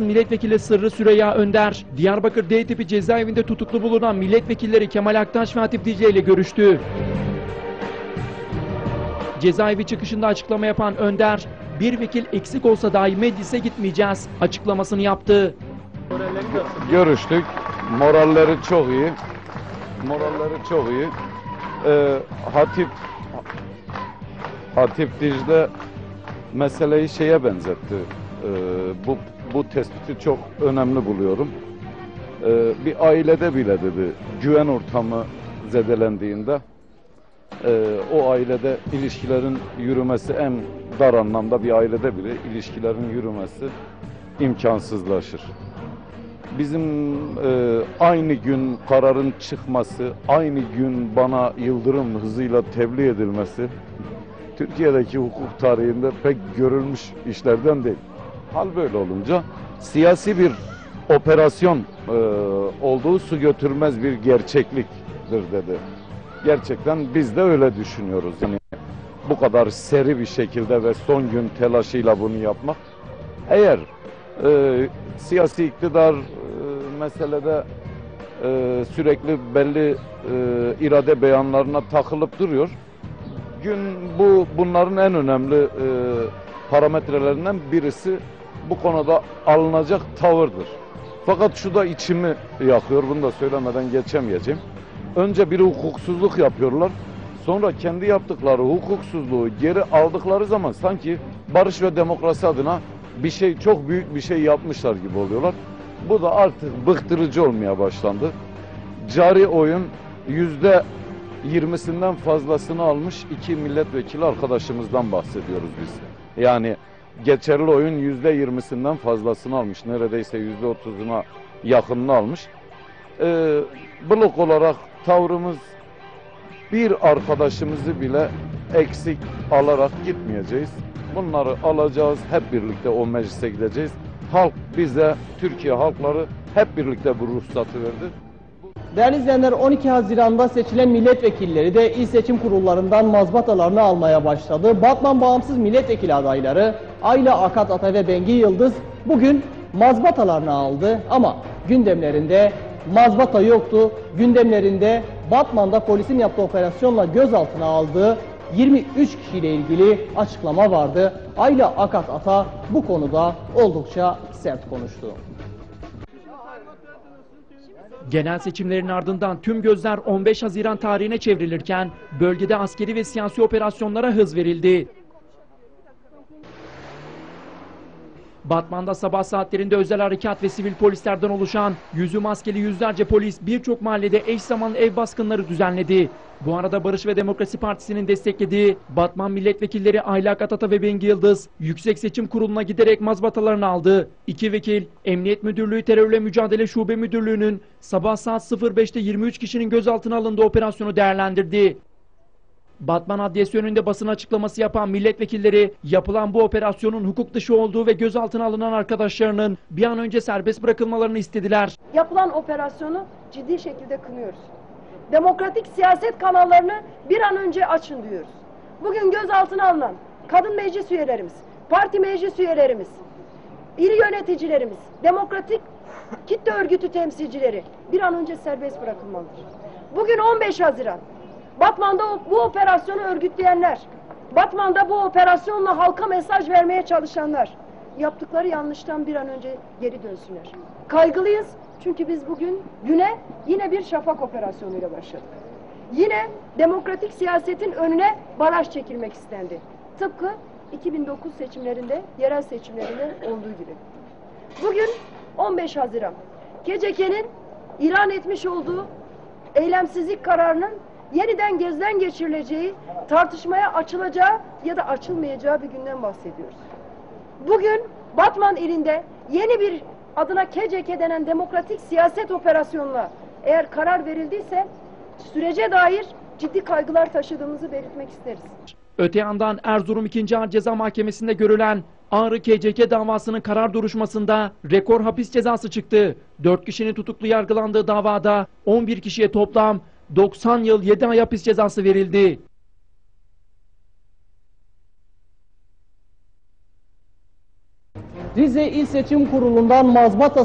Milletvekili Sırrı Süreyya Önder, Diyarbakır D tipi cezaevinde tutuklu bulunan milletvekilleri Kemal Aktaş ve Hatip Dicle ile görüştü. Cezaevi çıkışında açıklama yapan Önder, bir vekil eksik olsa dahi meclise gitmeyeceğiz açıklamasını yaptı. görüştük. Moralleri çok iyi. Moralleri çok iyi. Ee, Hatip Hatip Dicle meseleyi şeye benzetti. Ee, bu bu tespiti çok önemli buluyorum. Ee, bir ailede bile dedi güven ortamı zedelendiğinde e, o ailede ilişkilerin yürümesi en dar anlamda bir ailede bile ilişkilerin yürümesi imkansızlaşır bizim e, aynı gün kararın çıkması, aynı gün bana yıldırım hızıyla tebliğ edilmesi Türkiye'deki hukuk tarihinde pek görülmüş işlerden değil. Hal böyle olunca siyasi bir operasyon e, olduğu su götürmez bir gerçekliktir dedi. Gerçekten biz de öyle düşünüyoruz. Yani bu kadar seri bir şekilde ve son gün telaşıyla bunu yapmak eğer e, siyasi iktidar e, meselede e, sürekli belli e, irade beyanlarına takılıp duruyor. Gün bu bunların en önemli e, parametrelerinden birisi bu konuda alınacak tavırdır. Fakat şu da içimi yakıyor, bunu da söylemeden geçemeyeceğim. Önce bir hukuksuzluk yapıyorlar. Sonra kendi yaptıkları hukuksuzluğu geri aldıkları zaman sanki barış ve demokrasi adına bir şey çok büyük bir şey yapmışlar gibi oluyorlar. Bu da artık bıktırıcı olmaya başlandı. Cari oyun yüzde yirmisinden fazlasını almış iki milletvekili arkadaşımızdan bahsediyoruz biz. Yani geçerli oyun yüzde yirmisinden fazlasını almış. Neredeyse yüzde otuzuna yakınını almış. Ee, blok olarak tavrımız bir arkadaşımızı bile eksik alarak gitmeyeceğiz. Bunları alacağız, hep birlikte o meclise gideceğiz. Halk bize, Türkiye halkları hep birlikte bu ruhsatı verdi. Değerli izleyenler 12 Haziran'da seçilen milletvekilleri de il seçim kurullarından mazbatalarını almaya başladı. Batman bağımsız milletvekili adayları Ayla Akat Ata ve Bengi Yıldız bugün mazbatalarını aldı ama gündemlerinde mazbata yoktu. Gündemlerinde Batman'da polisin yaptığı operasyonla gözaltına aldığı 23 kişiyle ilgili açıklama vardı. Ayla Akat Ata bu konuda oldukça sert konuştu. Genel seçimlerin ardından tüm gözler 15 Haziran tarihine çevrilirken bölgede askeri ve siyasi operasyonlara hız verildi. Batman'da sabah saatlerinde özel harekat ve sivil polislerden oluşan yüzü maskeli yüzlerce polis birçok mahallede eş zamanlı ev baskınları düzenledi. Bu arada Barış ve Demokrasi Partisi'nin desteklediği Batman milletvekilleri Ayla Katata ve Bengi Yıldız Yüksek Seçim Kurulu'na giderek mazbatalarını aldı. İki vekil Emniyet Müdürlüğü Terörle Mücadele Şube Müdürlüğü'nün sabah saat 05'te 23 kişinin gözaltına alındığı operasyonu değerlendirdi. Batman Adliyesi önünde basın açıklaması yapan milletvekilleri yapılan bu operasyonun hukuk dışı olduğu ve gözaltına alınan arkadaşlarının bir an önce serbest bırakılmalarını istediler. yapılan operasyonu ciddi şekilde kınıyoruz. Demokratik siyaset kanallarını bir an önce açın diyoruz. Bugün gözaltına alınan kadın meclis üyelerimiz, parti meclis üyelerimiz, il yöneticilerimiz, demokratik kitle örgütü temsilcileri bir an önce serbest bırakılmalıdır. Bugün 15 Haziran. Batman'da bu operasyonu örgütleyenler, Batman'da bu operasyonla halka mesaj vermeye çalışanlar yaptıkları yanlıştan bir an önce geri dönsünler. Kaygılıyız çünkü biz bugün güne yine bir şafak operasyonuyla başladık. Yine demokratik siyasetin önüne baraj çekilmek istendi. Tıpkı 2009 seçimlerinde, yerel seçimlerinde olduğu gibi. Bugün 15 Haziran. KCK'nin ilan etmiş olduğu eylemsizlik kararının yeniden gözden geçirileceği, tartışmaya açılacağı ya da açılmayacağı bir günden bahsediyoruz. Bugün Batman ilinde yeni bir adına KCK denen demokratik siyaset operasyonuna eğer karar verildiyse sürece dair ciddi kaygılar taşıdığımızı belirtmek isteriz. Öte yandan Erzurum 2. Ağır Ceza Mahkemesi'nde görülen Ağrı KCK davasının karar duruşmasında rekor hapis cezası çıktı. 4 kişinin tutuklu yargılandığı davada 11 kişiye toplam 90 yıl 7 ay hapis cezası verildi. Rize İl Seçim Kurulu'ndan mazbata